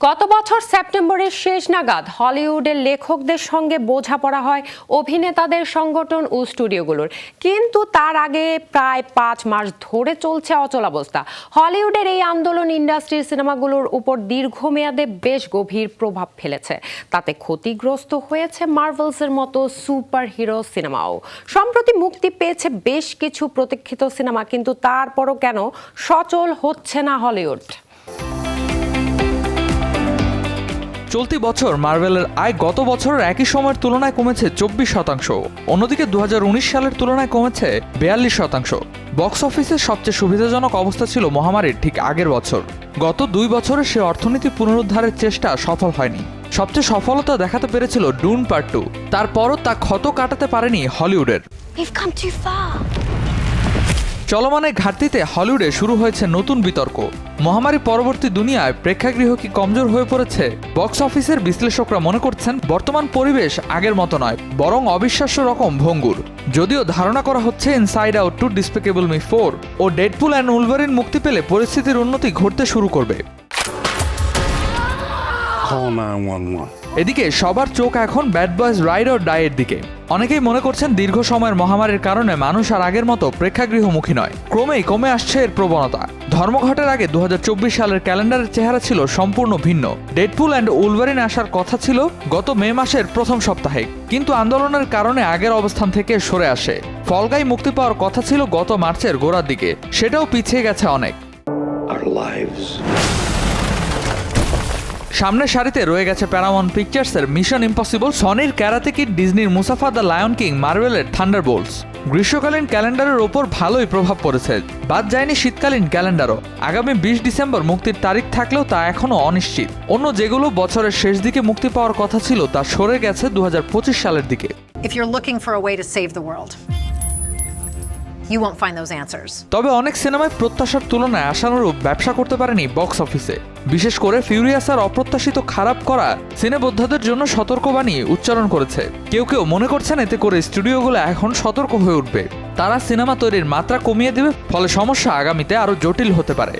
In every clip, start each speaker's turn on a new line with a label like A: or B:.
A: গত বছর সেপ্টেম্বরের শেষ নাগাদ হলিউডের লেখকদের সঙ্গে বোঝাপড়া হয় অভিনেতাদের সংগঠন ও স্টুডিওগুলোর। কিন্তু তার আগে প্রায় পাঁচ মাস ধরে চলছে অচলাবস্থা হলিউডের এই আন্দোলন ইন্ডাস্ট্রির সিনেমাগুলোর উপর দীর্ঘমেয়াদে বেশ গভীর প্রভাব ফেলেছে। তাতে ক্ষতিগ্রস্ত হয়েছে মার্ভেলসের মতো সুপার হিরো সিনেমাও। সম্প্রতি মুক্তি পেয়েছে বেশ কিছু প্রতীক্ষিত সিনেমা, কিন্তু তারপরও কেন সচল হচ্ছে না হলিউড?
B: চলতি বছর মার্ভেলের আয় গত বছরের একই সময়ের তুলনায় কমেছে চব্বিশ শতাংশ। অন্যদিকে দুহাজার উনিশ সালের তুলনায় কমেছে বেয়াল্লিশ শতাংশ। বক্স অফিসের সবচেয়ে সুবিধাজনক অবস্থা ছিল মহামারীর ঠিক আগের বছর। গত দুই বছরে সে অর্থনীতি পুনরুদ্ধারের চেষ্টা সফল হয়নি। সবচেয়ে সফলতা দেখাতে পেরেছিল ডুন পার্ট। টু তারপরও তা ক্ষত কাটাতে পারেনি হলিউডের। চলমানের ঘাটতিতে হলিউডে শুরু হয়েছে নতুন বিতর্ক। মহামারী পরবর্তী দুনিয়ায় প্রেক্ষাগৃহ কি কমজোর হয়ে পড়েছে? বক্স অফিসের বিশ্লেষকরা মনে করছেন, বর্তমান পরিবেশ আগের মতো নয়, বরং অবিশ্বাস্য রকম ভঙ্গুর। যদিও ধারণা করা হচ্ছে inside out two despicable me four O Deadpool and Wolverine মুক্তি পেলে পরিস্থিতির উন্নতি ঘটতে শুরু করবে।
C: Call 911.
B: এদিকে সবার চোখ এখন ব্যাড বয়েজ রাইড অর ডায়ের দিকে। অনেকেই মনে করছেন দীর্ঘ সময়ের মহামারীর কারণে মানুষ আর আগের মতো প্রেক্ষাগৃহমুখী নয়। ক্রমেই কমে আসছে এর প্রবণতা। ধর্মঘটের আগে দু হাজার চব্বিশ সালের ক্যালেন্ডারের চেহারা ছিল সম্পূর্ণ ভিন্ন। ডেডপুল অ্যান্ড উলভারিন আসার কথা ছিল গত মে মাসের প্রথম সপ্তাহে। কিন্তু আন্দোলনের কারণে আগের অবস্থান থেকে সরে আসে। ফলগাই মুক্তি পাওয়ার কথা ছিল গত মার্চের গোড়ার দিকে। সেটাও পিছিয়ে গেছে অনেক।
C: Our lives.
B: সামনের সারিতে রয়ে গেছে প্যারামন পিকচার্সের মিশন ইম্পসিবল সনির ক্যারাতে কিড ডিজনির মুসাফা দ্য লায়ন কিং মার্ভেলের থান্ডার বোল্টস গ্রীষ্মকালীন ক্যালেন্ডারের ওপর ভালোই প্রভাব পড়েছে। বাদ যায়নি শীতকালীন ক্যালেন্ডারও। আগামী বিশ ডিসেম্বর মুক্তির তারিখ থাকলেও তা এখনও অনিশ্চিত। অন্য যেগুলো বছরের শেষ দিকে মুক্তি পাওয়ার কথা ছিল তা সরে গেছে দু হাজার পঁচিশ সালের দিকে।
D: If you're looking for a way to save the world, you won't find those answers.
B: তবে অনেক সিনেমায় প্রত্যাশার তুলনায় আশানুরূপ ব্যবসা করতে পারেনি বক্স অফিসে বিশেষ করে ফিউরিয়াসার অপ্রত্যাশিত খারাপ করা সিনেবোদ্ধাদের জন্য সতর্কবাণী উচ্চারণ করেছে কেউ কেউ মনে করছেন এতে করে স্টুডিওগুলো এখন সতর্ক হয়ে উঠবে তারা সিনেমা তৈরির মাত্রা কমিয়ে দেবে ফলে সমস্যা আগামীতে আরও জটিল হতে পারে!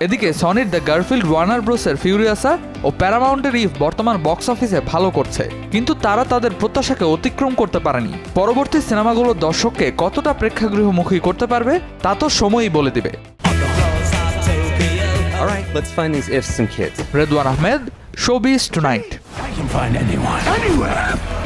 B: এদিকে সনির দ্য গার্ফিল্ড ওয়ার্নার ব্রোসের ফিউরিয়াসা ও প্যারামাউন্টের ইফ বর্তমান বক্স অফিসে ভালো করছে কিন্তু তারা তাদের প্রত্যাশাকে অতিক্রম করতে পারেনি পরবর্তী সিনেমাগুলো দর্শককে কতটা প্রেক্ষাগৃহমুখী করতে পারবে তা তো সময়ই বলে দিবে
E: let's find these ifs and kids.
B: Redwan Ahmed showbiz tonight
C: I can find anyone. Anywhere.